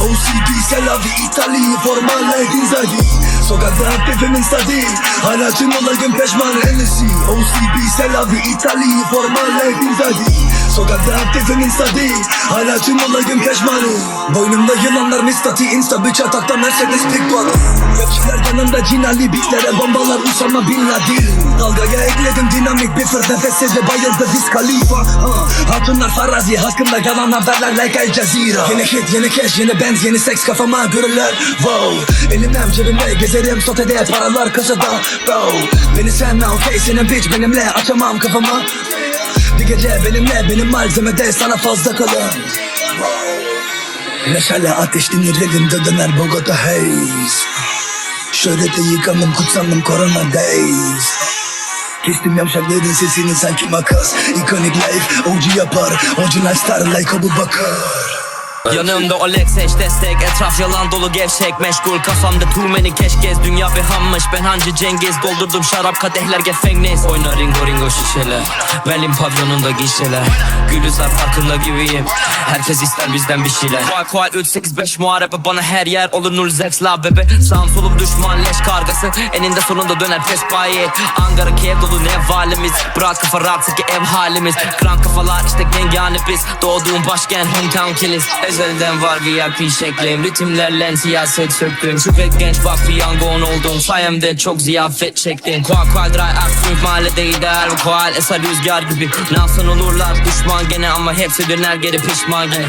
OCD, Selavi, İtali Formale, Ginzagi Sokakta aktifimin stabil Hala tüm olayım peşman Hennessy, OCD, Selavi, İtali Formale, Ginzagi Sokakta aktifimin stabil Hala tüm olayım peşmanım Boynumda yılanlar mistati Insta bir çatakta Mercedes pickpocket Rapçiler yanımda cinali Beatlere bombalar Usama Bin Laden. Dalgaya ekledim dinamik bir fırt Nefessizce bayıldı Wiz Khalifa. Ha. Hatunlar farazi hakkında yalan haberler like El Jazeera. Yeni hit yeni cash yeni benz yeni seks kafama görürler. Wow. Elimden cebimde gezerim. Sotede paralar kasada. Bro Beni sevme okey senin bitch benimle açamam kafama gece benimle benim malzemede sana fazla kalın Meşale ateş dinirlerim döner Bogota haze. Şöhrete yıkandım kutsandım corona days. Kestim yamşakların sesini sanki makas. Iconic life OG yapar Orijinal star like Abu Bakar Yanımda Olex eş destek Etraf yalan dolu gevşek Meşgul. Kafamda many keşkez Dünya bir hammış. Ben hancı Cengiz Doldurdum şarap kadehler gefengniz Oyna ringo ringo şişeler Berlin pavyonunda gişeler Gülüzar farkında gibiyim. Herkes ister bizden bir şeyler. Kual kual 385 muharebe bana her yer Olur. Null zex la bebe. Sağım solum düşman leş kargası. Eninde sonunda döner pespaye. Ankara Kiev dolu ne valimiz Bırak kafa rahat ev halimiz. Kran kafalar işte gengane biz. Doğduğum başkent hometown killers Ezelden var VIP şeklim. Ritimlerle siyaset söktüm Şüphet genç bak piyangon oldum Sayemde çok ziyafet çektim kual dry aksiyonk mahallede ideal Kual. Eser rüzgar gibi. Nasıl olurlar düşman gene Ama hepsi döner geri pişman gene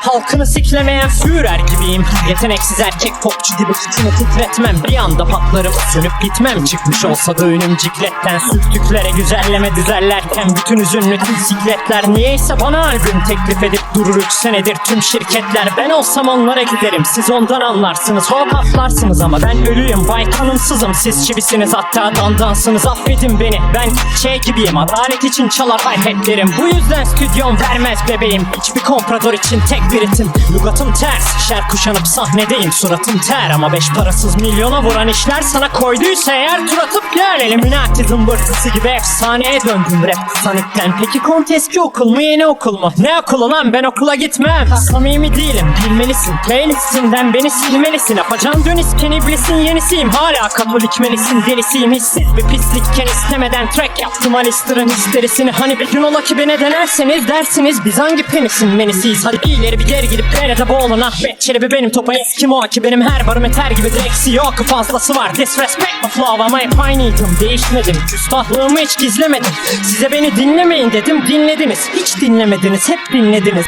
Halkını siklemeyen Führer gibiyim. Yeteneksiz erkek popçu gibi kıçını titretmem. Bir anda patlarım sönüp gitmem. Çıkmış olsa da önüm cikletten. Sürtüklere güzelleme düzellerken Bütün üzünlü bisikletler Niyeyse bana albüm teklif edip Durur üç senedir tüm şirketler. Ben olsam onlara giderim. Siz ondan anlarsınız. Hop atlarsınız ama ben ölüyüm. Vay kanımsızım. Siz çivisiniz Hatta dandansınız. Affedin beni. Ben şey gibiyim. Adalet için çalar hayretlerim Bu yüzden stüdyom vermez bebeğim. Hiçbir komprador için tek bir Lugatım ters. Şer kuşanıp sahnedeyim Suratım ter. Ama beş parasız milyona vuran işler Sana koyduysa eğer tur atıp gel. Illuminati zımbırtısı gibi efsaneye döndüm. Rap sanikten. Peki kont eski okul mu yeni okul mu? Ne okulu lan? Ben okula gitmem. Samimi değilim? Bilmelisin. Playlistinden beni silmelisin. Apacan dön isken iblisin. Yenisiyim. Hala katolik melisin delisiyim. Hissiz bir pislikken istemeden track yaptım. Alistair'ın histerisini. Hani bir gün ola ki beni denerseniz dersiniz. Biz hangi penisin menisiyiz. Hadi ileri bir geri gidip nerede boğulun Ahmet Çelebi benim topa eski o ki benim her barım eter gibi direksi yok. Fazlası var Disrespect my flow. Ama hep aynıydım Değişmedim. Küstahlığımı hiç gizlemedim. Size beni dinlemeyin dedim dinlediniz. Hiç dinlemediniz hep dinlediniz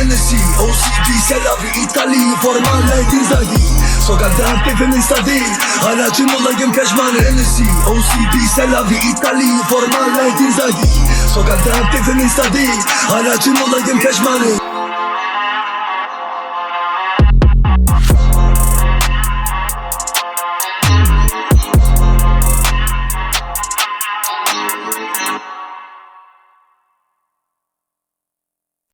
Hennessy, OCD, Selavi, İtali Formale, Ginzagi Sokakta aktifimin stabil Hala tüm olayım peşman Hennessy, OCD, Selavi, İtali Formale, Ginzagi Sokakta aktifimin stabil Hala tüm olayım peşmanım